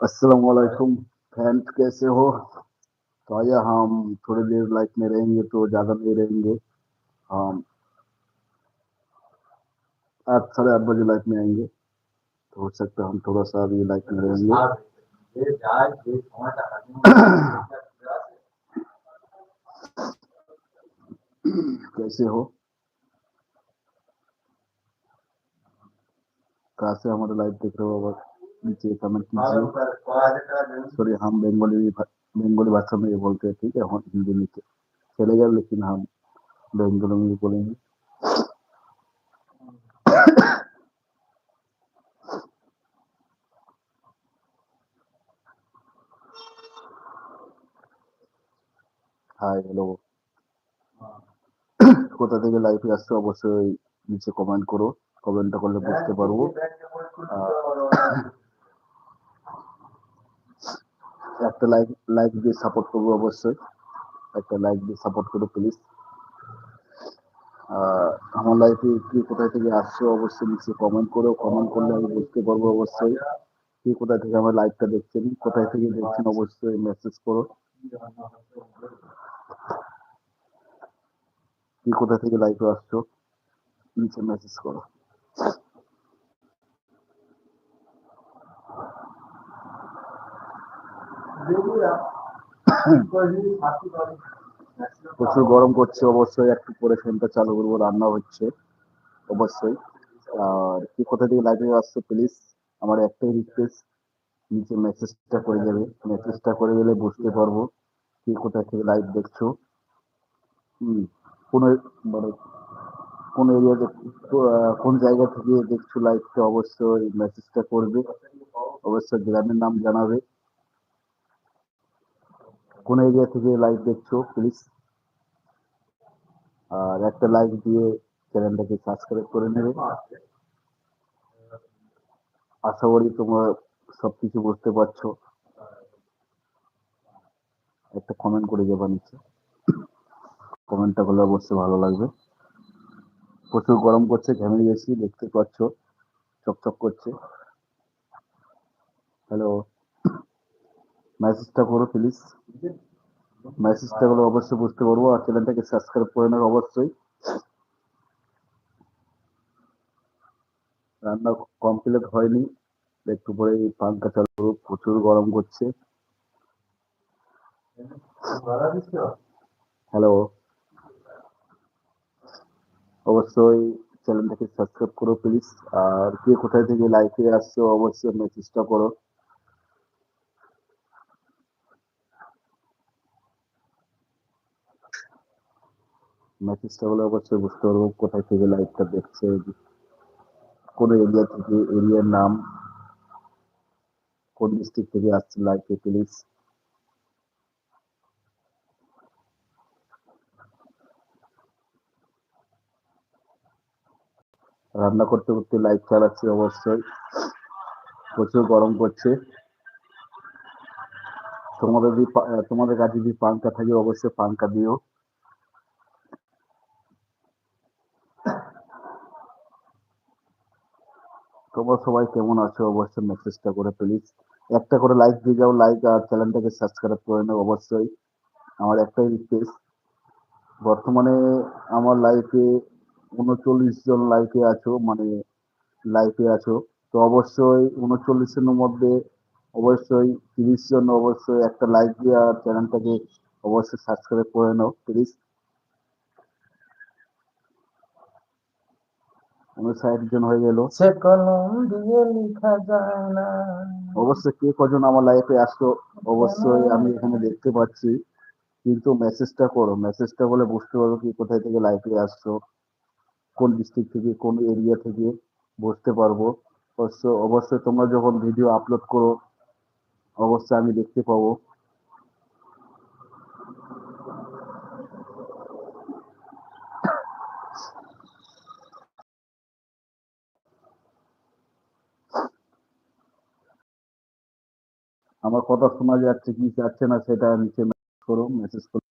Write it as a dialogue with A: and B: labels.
A: अस्सलाम वालेकुम फ्रेंड कैसे हो? तो आया हम थोड़ी देर लाइफ में रहेंगे तो ज़्यादा नहीं रहेंगे। हम आठ साढ़े आठ बजे लाइफ में आएँगे। तो हो सकता है हम थोड़ा सा अभी लाइफ में रहेंगे। कैसे हो? कहाँ से हमारे लाइव देख रहे हो बस नीचे कमेंट कीजिए सॉरी हम बंगाली बंगाली भाषा में ये बोलते हैं ठीक है हम हिंदी में चलेगा लेकिन हम बंगाली में भी बोलेंगे হাই হ্যালো কোথা থেকে লাইভে আসছো অবশ্যই নিচে কমেন্ট করো কমেন্টটা করলে বুঝতে পারব। একটা লাইক লাইক দিয়ে সাপোর্ট করব অবশ্যই। একটা লাইক দিয়ে সাপোর্ট করো প্লিজ আমার লাইফে কি কোথায় থেকে আসছো অবশ্যই নিচে কমেন্ট করো। কমেন্ট করলে আমি বুঝতে পারব অবশ্যই কি কোথায় থেকে আমার লাইভটা দেখছেন, কোথায় থেকে দেখছেন অবশ্যই মেসেজ করো। কি কোথা থেকে লাইভে আসছো, নিচে মেসেজ করো। প্রচুর গরম করছে অবশ্যই একটু পরে ফ্যানটা চালু করব রান্না হচ্ছে অবশ্যই। আর কি কোথা থেকে লাইভে আসছো প্লিজ আমার একটাই রিকোয়েস্ট নিচে মেসেজটা করে দেবে। মেসেজটা করে গেলে বুঝতে পারব কি কোথা থেকে লাইভ দেখছ। হুম কোন মানে কোন এরিয়া কোন জায়গা থেকে দেখছ লাইভটা অবশ্যই মেসেজটা করবে। অবশ্যই গ্রামের নাম জানাবে। কোন এরিয়া থেকে লাইভ দেখছ প্লিজ আর একটা লাইক দিয়ে চ্যানেলটাকে সাবস্ক্রাইব করে নেবে। আশা করি তোমরা সবকিছু বুঝতে পারছ। একটা কমেন্ট করে যাবা নিচে। কমেন্টটা করলে অবশ্যই ভালো লাগবে। প্রচুর গরম করছে ঘেমে গেছি, দেখতে পাচ্ছ, চকচক করছে। হ্যালো মেসেজটা করো প্লিজ মেসেজটা করলে অবশ্যই বুঝতে পারব আর চ্যানেলটাকে সাবস্ক্রাইব করে নেবে অবশ্যই। রান্না কমপ্লিট হয়নি। একটু পরে পাঙ্খা চালু প্রচুর গরম করছে। হ্যালো অবশ্যই চ্যানেলটাকে সাবস্ক্রাইব করো প্লিজ আর কে কোথায় থেকে লাইভে আসছো, অবশ্যই মেসেজটা করো। মেসেজটা হলে অবশ্যই বুঝতে পারব কোথায় থেকে লাইভটা দেখছে, কোন এরিয়া থেকে এরিয়ার নাম, কোন ডিস্ট্রিক্ট থেকে আসছে লাইভে প্লিজ রান্না করতে করতে লাইভ চালাচ্ছি অবশ্যই। প্রচুর গরম করছে তোমাদের তোমাদের কাছে যদি পাঙ্খা থাকে অবশ্যই পাঙ্খা দিও। তোমরা সবাই কেমন আছো? অবশ্যই মেসেজটা করে প্লিজ একটা করে লাইক দিয়ে যাও লাইক আর চ্যানেলটাকে সাবস্ক্রাইব করে নাও অবশ্যই। আমার একটাই রিকোয়েস্ট বর্তমানে আমার লাইফে উনচল্লিশ জন লাইফে আছো মানে লাইফে আছো। তো অবশ্যই উনচল্লিশ জনের মধ্যে অবশ্যই তিরিশ জন অবশ্যই একটা লাইক দিয়ে আর চ্যানেলটাকে অবশ্যই সাবস্ক্রাইব করে নাও প্লিজ জন হয়ে গেল।
B: সে কলম দিয়ে লেখা যায় না
A: অবশ্যই কে কজন আমার লাইফে আসলো অবশ্যই আমি এখানে দেখতে পাচ্ছি। কিন্তু মেসেজটা করো মেসেজটা বলে বুঝতে পারব কি কোথায় থেকে লাইফে আসছো কোন ডিস্ট্রিক্ট থেকে কোন এরিয়া থেকে বুঝতে পারব। অবশ্য অবশ্যই তোমরা যখন ভিডিও আপলোড করো অবশ্যই আমি দেখতে পাবো। আমার কথা শোনা যাচ্ছে কি যাচ্ছে না সেটা নিচে মেসেজ করো মেসেজ করো